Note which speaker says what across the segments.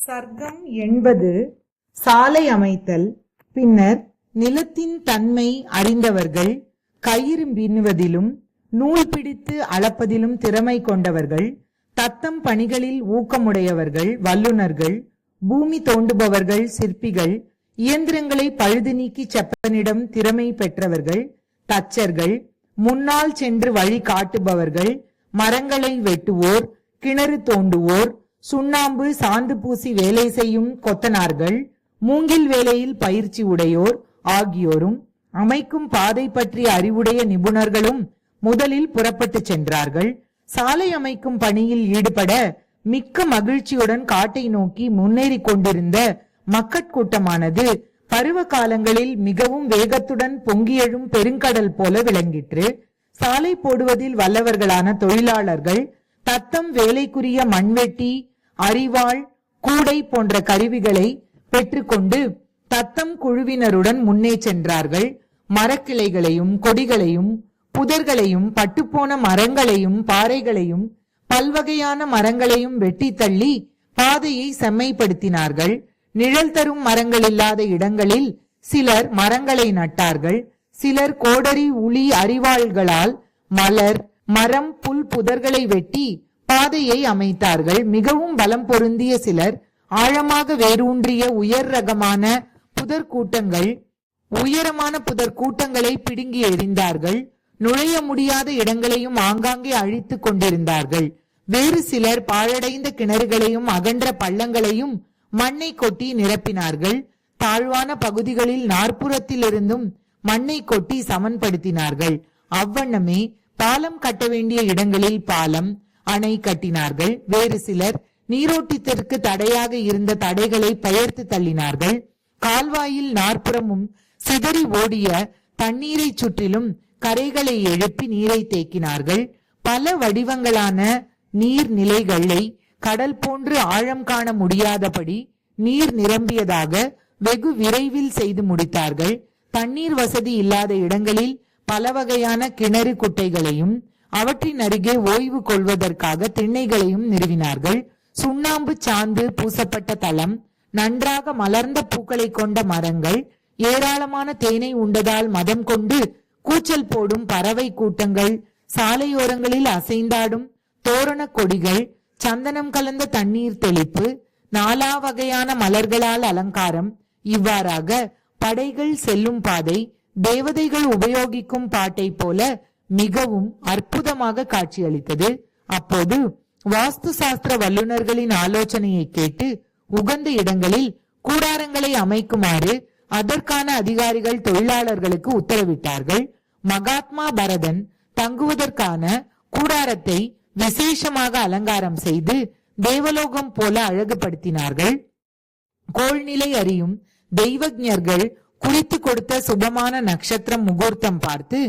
Speaker 1: சர்க்கம் என்பது சாலை அமைத்தல் பின்னர் நிலத்தின் தன்மை அறிந்தவர்கள் கயிறு பின்னுவதிலும் நூல் பிடித்து அளப்பதிலும் திறமை கொண்டவர்கள் தத்தம் பணிகளில் ஊக்கமுடையவர்கள் வல்லுநர்கள் பூமி தோண்டுபவர்கள் சிற்பிகள் இயந்திரங்களை பழுது நீக்கி செப்பனிடம் திறமை பெற்றவர்கள் தச்சர்கள் முன்னால் சென்று வழி காட்டுபவர்கள் மரங்களை வெட்டுவோர் கிணறு தோண்டுவோர் சுண்ணாம்பு சாந்து பூசி வேலை செய்யும் கொத்தனார்கள் மூங்கில் வேலையில் பயிற்சி உடையோர் ஆகியோரும் அமைக்கும் பாதை பற்றிய அறிவுடைய நிபுணர்களும் முதலில் புறப்பட்டு சென்றார்கள். சாலை அமைக்கும் பணியில் ஈடுபட மிக்க மகிழ்ச்சியுடன் காட்டை நோக்கி முன்னேறிக் கொண்டிருந்த மக்கட்கூட்டமானது பருவ காலங்களில் மிகவும் வேகத்துடன் பொங்கியெழும் பெருங்கடல் போல விளங்கிற்று. சாலை போடுவதில் வல்லவர்களான தொழிலாளர்கள் தத்தம் வேலைக்குரிய மண்வெட்டி அரிவாள் கூடை போன்ற கருவிகளை பெற்றுக்கொண்டு தத்தம் குழுவினருடன் முன்னே சென்றார்கள். மரக்கிளைகளையும் கொடிகளையும் புதர்களையும் பட்டுப்போன மரங்களையும் பாறைகளையும் பல்வகையான மரங்களையும் வெட்டி தள்ளி பாதையை செம்மைப்படுத்தினார்கள். நிழல் தரும் மரங்கள் இல்லாத இடங்களில் சிலர் மரங்களை நட்டார்கள். சிலர் கோடரி உளி அரிவாள்களால் மலர் மரம் புல் புதர்களை வெட்டி பாதையை அமைத்தார்கள். மிகவும் பலம் பொருந்திய சிலர் ஆழமாக வேரூன்றிய உயர் ரகமான புதர் கூட்டங்கள் உயரமான புதர் கூட்டங்களை பிடுங்கி எறிந்தார்கள். நுழைய முடியாத இடங்களையும் ஆங்காங்கே அழித்துக் கொண்டிருந்தார்கள். வேறு சிலர் பாழடைந்த கிணறுகளையும் அகன்ற பள்ளங்களையும் மண்ணை கொட்டி நிரப்பினார்கள். தாழ்வான பகுதிகளில் நாற்புறத்திலிருந்தும் மண்ணை கொட்டி சமன்படுத்தினார்கள். அவ்வண்ணமே பாலம் கட்ட வேண்டிய இடங்களில் பாலம் அணை கட்டினார்கள். வேறு சிலர் நீரோட்டத்திற்கு தடையாக இருந்த தடைகளை பெயர்த்து தள்ளினார்கள். கால்வாயில் நாற்புறமும் சிதறி ஓடிய தண்ணீரை சுற்றிலும் கரைகளை எழுப்பி நீரை தேக்கினார்கள். பல வடிவங்களான நீர் நிலைகளை கடல் போன்று ஆழம் காண முடியாதபடி நீர் நிரம்பியதாக வெகு விரைவில் செய்து முடித்தார்கள். தண்ணீர் வசதி இல்லாத இடங்களில் பல வகையான கிணறு குட்டைகளையும் அவற்றின் அருகே ஓய்வு கொள்வதற்காக திண்ணைகளையும் நிறுவினார்கள். சுண்ணாம்பு சாந்து பூசப்பட்ட தளம் நன்றாக மலர்ந்த பூக்களை கொண்ட மரங்கள் ஏராளமான தேனை உண்டதால் மதம் கொண்டு கூச்சல் போடும் பறவை கூட்டங்கள் சாலையோரங்களில் அசைந்தாடும் தோரண கொடிகள் சந்தனம் கலந்த தண்ணீர் தெளிப்பு நாலா வகையான மலர்களால் அலங்காரம் இவ்வாறாக படைகள் செல்லும் பாதை தேவதைகள் உபயோகிக்கும் பாட்டை போல மிகவும் அற்புதமாக காட்சியளித்தது. அப்போது வாஸ்து சாஸ்திர வல்லுநர்களின் ஆலோசனையை கேட்டு உகந்த இடங்களில் கூடாரங்களை அமைக்குமாறு அதற்கான அதிகாரிகள் தொழிலாளர்களுக்கு உத்தரவிட்டார்கள். மகாத்மா பரதன் தங்குவதற்கான கூடாரத்தை விசேஷமாக அலங்காரம் செய்து தேவலோகம் போல அழகுபடுத்தினார்கள். கோள்நிலை அறியும் தெய்வஜர்கள் குறித்து கொடுத்த சுபமான நட்சத்திரம் முகூர்த்தம் பார்த்து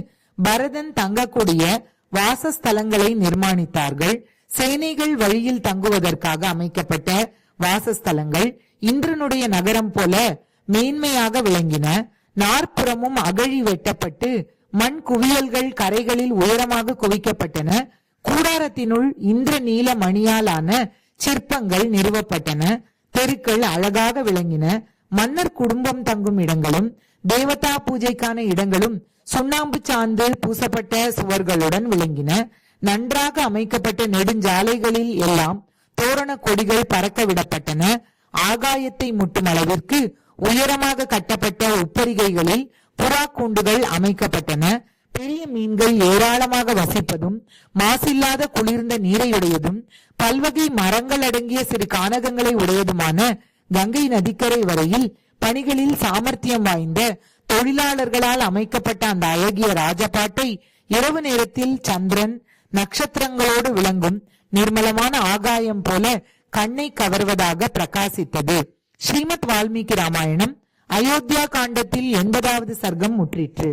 Speaker 1: பரதன் தங்கக்கூடிய வாசஸ்தலங்களை நிர்மாணித்தார்கள். சேனைகள் வழியில் தங்குவதற்காக அமைக்கப்பட்ட வாசஸ்தலங்கள் இன்றனுடைய நகரம் போல மேன்மையாக விளங்கின. நாற்புறமும் அகழி வெட்டப்பட்டு மண் குவியல்கள் கரைகளில் உயரமாக குவிக்கப்பட்டன. கூடாரத்தினுள் இந்திர நீல மணியாலான சிற்பங்கள் நிறுவப்பட்டன. தெருக்கள் அழகாக விளங்கின. மன்னர் குடும்பம் தங்கும் இடங்களும் தேவதா பூஜைக்கான இடங்களும் சுண்ணாம்பு சாந்து பூசப்பட்ட சுவர்களுடன் விளங்கின. நன்றாக அமைக்கப்பட்ட நெடுஞ்சாலைகளில் எல்லாம் தோரண கொடிகள் பறக்க விடப்பட்டன. ஆகாயத்தை முட்டும் அளவிற்கு உயரமாக கட்டப்பட்ட உப்பரிகைகளில் புறா கூண்டுகள் அமைக்கப்பட்டன. பெரிய மீன்கள் ஏராளமாக வசிப்பதும் மாசில்லாத குளிர்ந்த நீரையுடையதும் பல்வகை மரங்கள் அடங்கிய சிறு கானகங்களை உடையதுமான கங்கை நதிக்கரை வரையில் பணிகளில் சாமர்த்தியம் வாய்ந்த தொழிலாளர்களால் அமைக்கப்பட்ட அந்த அழகிய ராஜபாட்டை இரவு நேரத்தில் சந்திரன் நட்சத்திரங்களோடு விளங்கும் நிர்மலமான ஆகாயம் போல கண்ணை கவர்வதாக பிரகாசித்தது. ஸ்ரீமத் வால்மீகி ராமாயணம் அயோத்தியா காண்டத்தில் எண்பதாவது சர்க்கம் முற்றிற்று.